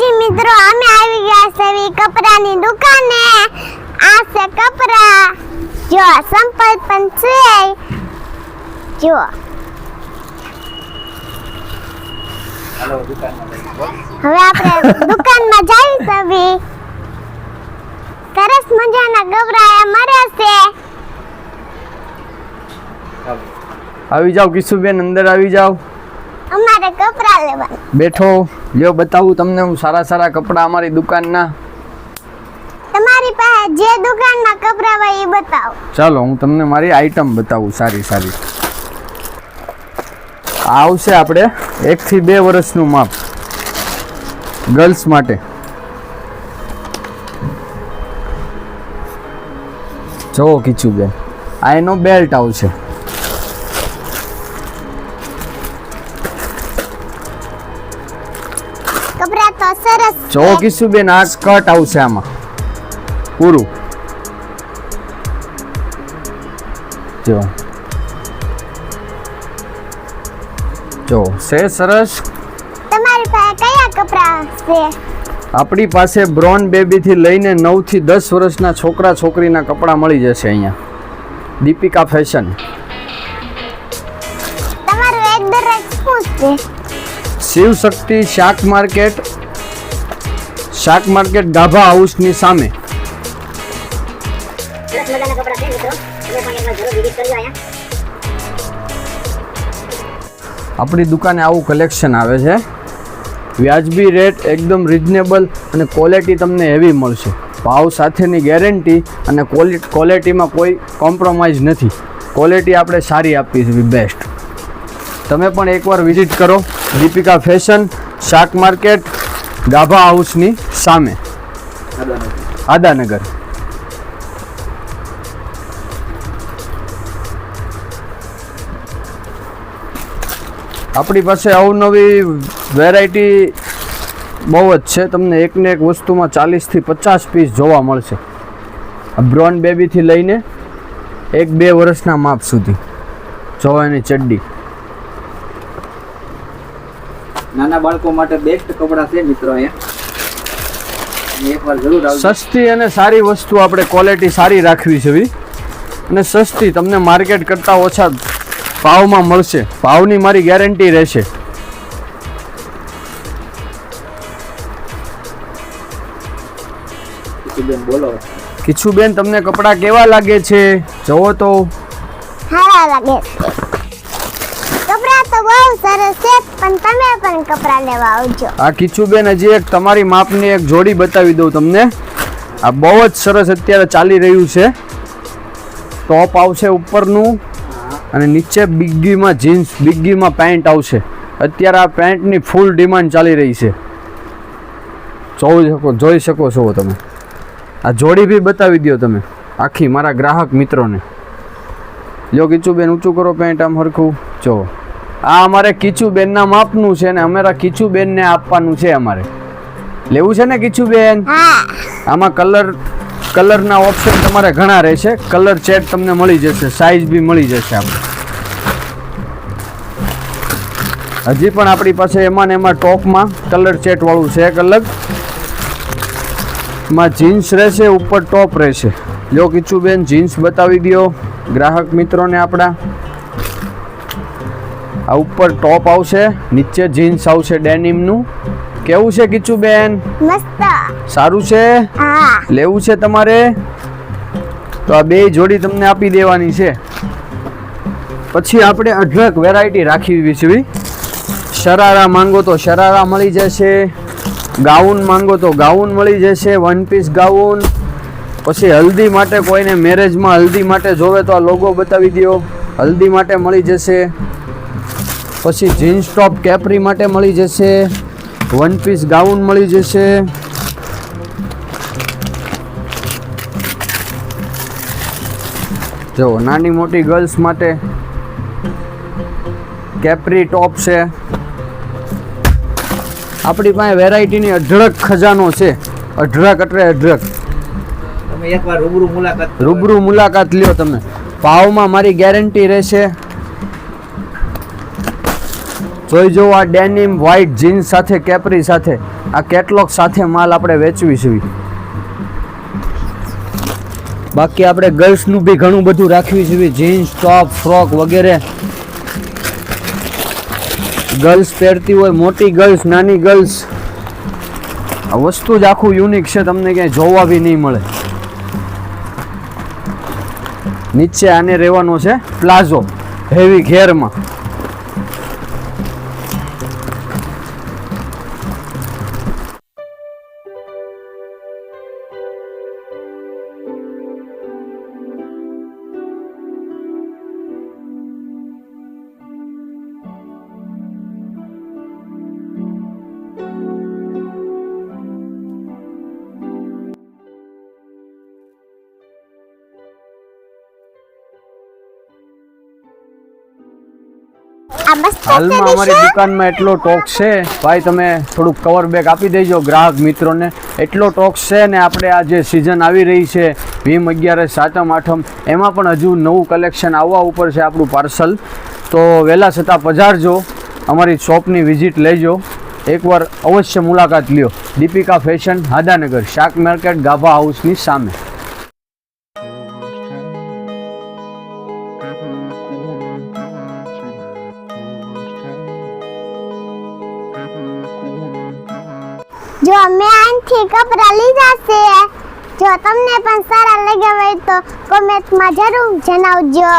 જી મિત્રો અમે આવી ગયા છે વી કપડાની દુકાને. આ છે કપડા. જો સંપલ પણ છે. જો. હવે આપણે દુકાનમાં જઈ સવી સરસ મજાના કપડા મળે છે. આવી જાઓ કિશુબેન અંદર આવી જાઓ. અમારે કપડા લેવા. બેઠો લ્યો બતાવું તમને હું સારા સારા કપડાં અમારી દુકાનના. તમારી પાસે જે દુકાનના કપડા હોય એ બતાવો. ચાલો હું તમને મારી આઈટમ બતાવું સારી સારી. આવશે આપણે એકથી બે વર્ષનું માપ. ગર્લ્સ માટે. જુઓ કિચુબેન આ એનો બેલ્ટ આવશે. છે કિશુબેન આ કટ આવશે આમાં. પૂરું. જો. જો છે સરસ. તમારી પાસે કયા કપડા છે? આપણી પાસે બ્રોન બેબીથી લઈને નવથી દસ વર્ષના છોકરા છોકરીના કપડાં મળી જશે અહીંયા. દીપિકા ફેશન. તમારું એડ્રેસ શું છે? શિવ શક્તિ શાક માર્કેટ. શાક માર્કેટ ગાભા હાઉસની સામે. આપણી દુકાને આવું કલેક્શન આવે છે. વ્યાજબી રેટ એકદમ રિઝનેબલ અને ક્વોલિટી તમને હેવી મળશે. ભાવ સાથેની ગેરંટી અને ક્વોલિટીમાં કોઈ કોમ્પ્રોમાઇઝ નથી. ક્વોલિટી આપણે સારી આપીએ છીએ બેસ્ટ તમે પણ એકવાર વિઝિટ કરો. દીપિકા ફેશન શાક માર્કેટ ગાભા હાઉસની સામે. આદાનગર. આપણી પાસે અવનવી વેરાયટી બહુ જ છે. તમને એકને એક વસ્તુમાં ચાલીસથી પચાસ પીસ જોવા મળશે. બ્રોન બેબીથી લઈને એક બે વર્ષના માપ સુધી. જોવાની ચડ્ડી. નાના બાળકો માટે બેસ્ટ કપડાં છે મિત્રો અહીંયા. એકવાર જરૂર આવજો. સસ્તી અને સારી વસ્તુ આપણે ક્વોલિટી સારી રાખવી છે અને સસ્તી તમને માર્કેટ કરતાં ઓછા ભાવમાં મળશે. ભાવની મારી ગેરંટી રહેશે. બોલો. કિશુબેન તમને કપડાં કેવા લાગે છે? જોવો તો. સારા લાગે તો બહુ સરસ છે, પણ તમે પણ કપડા લેવા આવજો. આ કિશુબેન હજી એક તમારી માપની એક જોડી બતાવી દઉં તમને. આ બહુ જ સરસ અત્યારે ચાલી રહ્યું છે. ટોપ આવશે ઉપરનું અને નીચે બિગ્ગીમાં જીન્સ બિગ્ગીમાં પેન્ટ આવશે. અત્યારે આ પેન્ટની ફૂલ ડિમાન્ડ ચાલી રહી છે. જોઈ શકો જોઈ શકો છો તમે. આ જોડી બી બતાવી દો તમે, આખી મારા ગ્રાહક મિત્રોને. લ્યો કિચુબેન, ઊંચું કરો પેન્ટ આમ હરખું. જો. આ અમારે કિચુબેનના માપનું છે ને અમારા કિચુબેનને આપવાનું છે અમારે. લેવું છે ને કિચુબેન? આમાં કલર કલરના ઓપ્શન તમારે ઘણા રહેશે. કલર ચેટ તમને મળી જશે સાઇઝ બી મળી જશે આપણે હજી પણ આપણી પાસે એમાં ને એમાં ટોપમાં કલર ચેટ વાળું છે એક અલગ. માં જીન્સ રહેશે ઉપર ટોપ રહેશે. જો કિચુબેન જીન્સ બતાવી દો ગ્રાહક મિત્રોને આપણા. આ ઉપર ટોપ આવશે નીચે જીન્સ આવશે ડેનિમનું. કેવું છે કિચુબેન મસ્ત. સારું છે? લેવું છે તમારે? તો આ બે જોડી તમને આપી દેવાની છે. પછી આપણે અઢળક વેરાયટી રાખી છે શરારા માંગો તો શરારા મળી જશે. ગાઉન માંગો તો ગાઉન મળી જશે વન પીસ ગાઉન. પછી હલ્દી માટે કોઈને મેરેજમાં હલ્દી માટે જોવે તો આ લોગો બતાવી દો હલ્દી માટે મળી જશે. પછી જીન્સ ટોપ કેપરી માટે મળી જશે. વન પીસ ગાઉન મળી જશે. જો નાની મોટી ગર્લ્સ માટે કેપરી ટોપ છે. આપણી પાસે વેરાયટીની અઢળક ખજાનો છે. અઢળક એટલે અઢળક. રૂબરૂ મુલાકાત રૂબરૂ મુલાકાત લ્યો તમે. ભાવમાં મારી ગેરંટી રહેશે. જોઈ જો આ ડેનિમ વ્હાઇટ જીન્સ સાથે, કેપરી સાથે, આ કેટલોક સાથે માલ આપણે વેચવી છે. બાકી આપણે ગર્લ્સનું બી ઘણું બધું રાખવી જોઈએ જીન્સ, ટોપ, ફ્રોક વગેરે. ગર્લ્સ પહેરતી હોય, મોટી ગર્લ્સ, નાની ગર્લ્સ. આ વસ્તુ જ આખું યુનિક છે, તમને ક્યાંય જોવા બી નહીં મળે. નીચે આને રહેવાનો છે પ્લાઝો, હેવી ઘેરમાં. હાલમાં અમારી દુકાનમાં એટલો ટોક છે. ભાઈ તમે થોડુંક કવર બેક આપી દેજો ગ્રાહક મિત્રોને. એટલો ટોક છે ને આપણે આ જે સિઝન આવી રહી છે ભીમ અગિયારસ સાતમ આઠમ એમાં પણ હજુ નવું કલેક્શન આવવા ઉપર છે આપણું પાર્સલ તો વહેલા છતાં પધારજો અમારી શોપની વિઝિટ લેજો. એકવાર અવશ્ય મુલાકાત લ્યો. દીપિકા ફેશન હાદાનગર શાક માર્કેટ ગાભા હાઉસની સામે. જો મેં આનથી કપડાં લીધા છે, જો તમને પણ સારા લાગ્યા હોય તો કોમેન્ટમાં જરૂર જણાવજો.